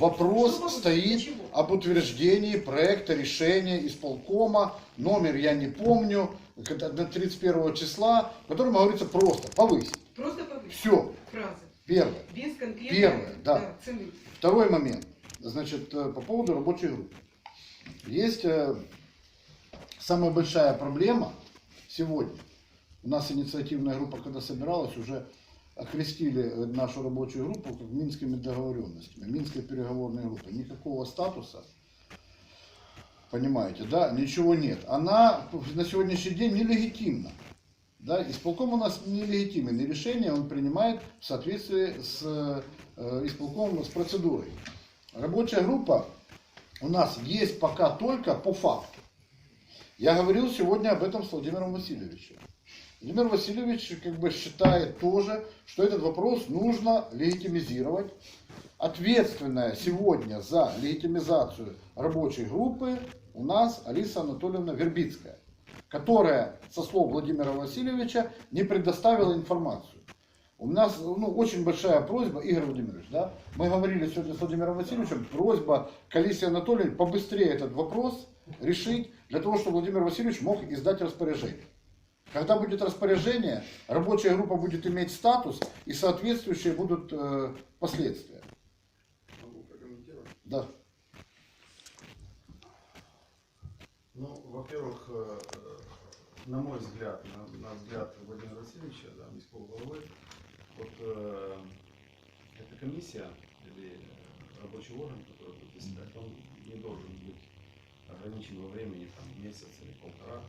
Вопрос Что стоит чего? об утверждении проекта решения исполкома, номер я не помню, на 31 числа, в котором говорится просто повысить. Просто повысить. Все, Фразы. первое. Без конкретной Первое, да. цены. Второй момент. Значит, э, по поводу рабочей группы. Есть э, самая большая проблема сегодня. У нас инициативная группа, когда собиралась, уже окрестили э, нашу рабочую группу как минскими договоренностями, минской переговорной группой. Никакого статуса, понимаете, да, ничего нет. Она на сегодняшний день нелегитимна. Да, исполком у нас нелегитимен, и решение он принимает в соответствии с э, исполкомом, с процедурой. Рабочая группа у нас есть пока только по факту. Я говорил сегодня об этом с Владимиром Васильевичем. Владимир Васильевич как бы считает тоже, что этот вопрос нужно легитимизировать. Ответственная сегодня за легитимизацию рабочей группы у нас Алиса Анатольевна Вербицкая, которая, со слов Владимира Васильевича, не предоставила информацию. У нас ну, очень большая просьба, Игорь Владимирович, да, мы говорили сегодня с Владимиром Васильевичем, просьба к Алисе Анатольевне побыстрее этот вопрос решить, для того, чтобы Владимир Васильевич мог издать распоряжение. Когда будет распоряжение, рабочая группа будет иметь статус и соответствующие будут э, последствия. Могу прокомментировать. Да. Ну, во-первых, э, э, на мой взгляд, на, на взгляд Владимира Васильевича, да, міського голови, вот э, эта комиссия или э, рабочий орган, который будет заседать, он не должен быть ограничен во времени там, месяц или полтора,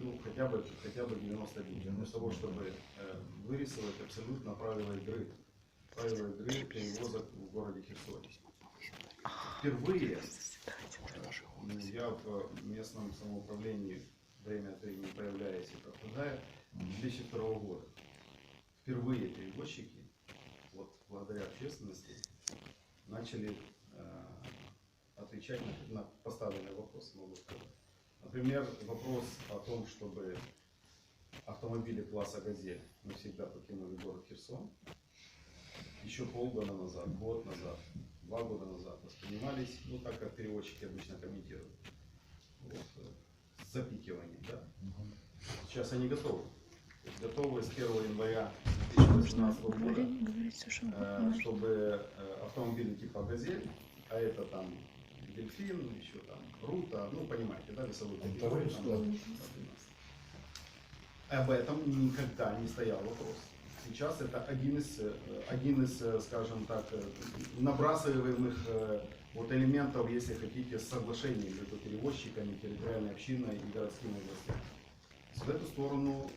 ну, хотя бы, хотя бы 90 дней, для того, чтобы э, вырисовать абсолютно правила игры, правила игры перевозок в городе Херсоне. Впервые я в местном самоуправлении время от времени появляюсь и пропадаю. 2002 года. Впервые перевозчики, вот благодаря общественности, начали э, отвечать на, на поставленные вопросы, могу сказать. Например, вопрос о том, чтобы автомобили класса «Газель» навсегда покинули город Херсон. Еще полгода назад, год назад, два года назад воспринимались, ну так как переводчики обычно комментируют, вот, э, с запикиванием, да. Сейчас они готовы. Готовы с 1 января 2018 года, э, чтобы э, автомобили типа «Газель», а это там «Дельфин», еще там «Рута», ну понимаете, да, весовой категории, там, 12. Об этом никогда не стоял вопрос. Сейчас это один из, э, один из, э, скажем так, э, набрасываемых вот элементов, если хотите, соглашений между перевозчиками, территориальной общиной и городскими властями. В эту сторону,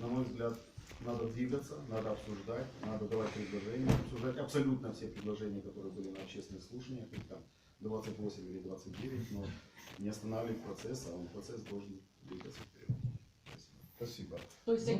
на мой взгляд, надо двигаться, надо обсуждать, надо давать предложения, обсуждать абсолютно все предложения, которые были на общественных слушаниях, их там 28 или 29, но не останавливать процесс, а он процесс должен двигаться вперед. Спасибо. Спасибо. То есть